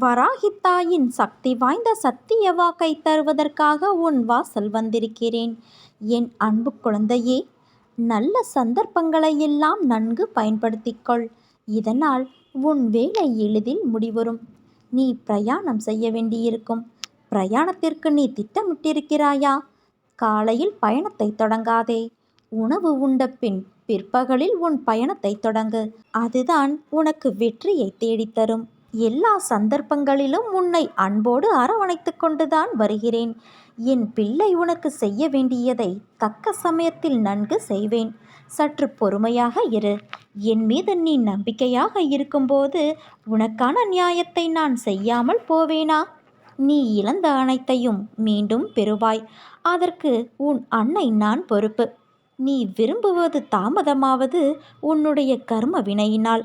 வராகித்தாயின் சக்தி வாய்ந்த சத்திய வாக்கை தருவதற்காக உன் வாசல் வந்திருக்கிறேன். என் அன்பு குழந்தையே நல்ல சந்தர்ப்பங்களை எல்லாம் நன்கு பயன்படுத்திக்கொள். இதனால் உன் வேலை எளிதில் முடிவரும். நீ பிரயாணம் செய்ய வேண்டியிருக்கும். பிரயாணத்திற்கு நீ திட்டமிட்டிருக்கிறாயா? காலையில் பயணத்தை தொடங்காதே. உணவு உண்ட பின் பிற்பகலில் உன் பயணத்தை தொடங்கு. அதுதான் உனக்கு வெற்றியை தேடித்தரும். எல்லா சந்தர்ப்பங்களிலும் உன்னை அன்போடு அரவணைத்து கொண்டுதான் வருகிறேன். என் பிள்ளை உனக்கு செய்ய வேண்டியதை தக்க சமயத்தில் நன்கு செய்வேன். சற்று பொறுமையாக இரு. என் மீது நீ நம்பிக்கையாக இருக்கும்போது உனக்கான நியாயத்தை நான் செய்யாமல் போவேனா? நீ இழந்த அனைத்தையும் மீண்டும் பெறுவாய். அதற்கு உன் அன்னை நான் பொறுப்பு. நீ விரும்புவது தாமதமாவது உன்னுடைய கர்ம வினையினால்.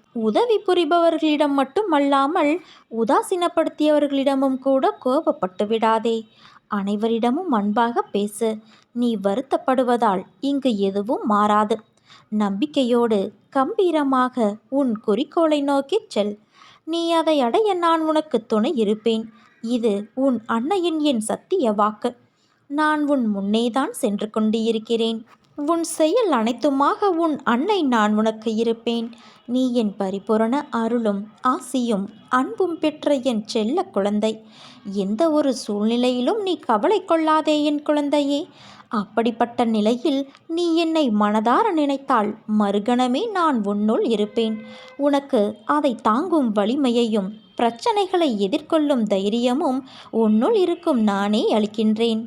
உதவி புரிபவர்களிடம் மட்டுமல்லாமல் உதாசீனப்படுத்தியவர்களிடமும் கூட கோபப்பட்டு விடாதே. அனைவரிடமும் அன்பாக பேசு. நீ வருத்தப்படுவதால் இங்கு எதுவும் மாறாது. நம்பிக்கையோடு கம்பீரமாக உன் குறிக்கோளை நோக்கிச் செல். நீ அதை அடைய நான் உனக்கு துணை இருப்பேன். இது உன் அன்னையின் என் சத்திய வாக்கு. நான் உன் முன்னேதான் சென்று கொண்டு இருக்கிறேன் உன் செயல் அனைத்துமாக உன் அன்னை நான் உனக்கு இருப்பேன். நீ என் பரிபூரண அருளும் ஆசியும் அன்பும் பெற்ற என் செல்ல குழந்தை. எந்த ஒரு சூழ்நிலையிலும் நீ கவலை கொள்ளாதே என் குழந்தையே. அப்படிப்பட்ட நிலையில் நீ என்னை மனதார நினைத்தால் மறுகணமே நான் உன்னுள் இருப்பேன். உனக்கு அதை தாங்கும் வலிமையையும் பிரச்சனைகளை எதிர்கொள்ளும் தைரியமும் உன்னுள் இருக்கும் நானே அளிக்கின்றேன்.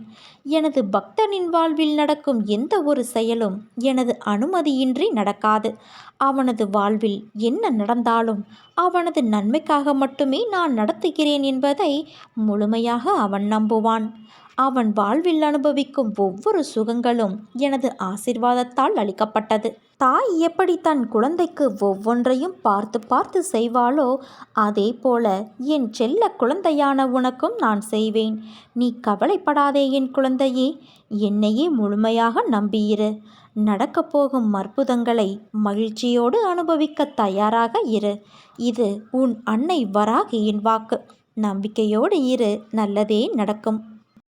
எனது பக்தனின் வாழ்வில் நடக்கும் எந்த ஒரு செயலும் எனது அனுமதியின்றி நடக்காது. அவனது வாழ்வில் என்ன நடந்தாலும் அவனது நன்மைக்காக மட்டுமே நான் நடத்துகிறேன் என்பதை முழுமையாக அவன் நம்புவான். அவன் வாழ்வில் அனுபவிக்கும் ஒவ்வொரு சுகங்களும் எனது ஆசிர்வாதத்தால் அளிக்கப்பட்டது. தாய் எப்படி தன் குழந்தைக்கு ஒவ்வொன்றையும் பார்த்து பார்த்து செய்வாளோ அதே போல என் செல்ல குழந்தையான உனக்கும் நான் செய்வேன். நீ கவலைப்படாதே என் குழந்தையே என்னையே முழுமையாக நம்பியிரு. நடக்கப் போகும் அற்புதங்களை மகிழ்ச்சியோடு அனுபவிக்க தயாராக இரு. இது உன் அன்னை வராகியின் வாக்கு. நம்பிக்கையோடு இரு நல்லதே நடக்கும்.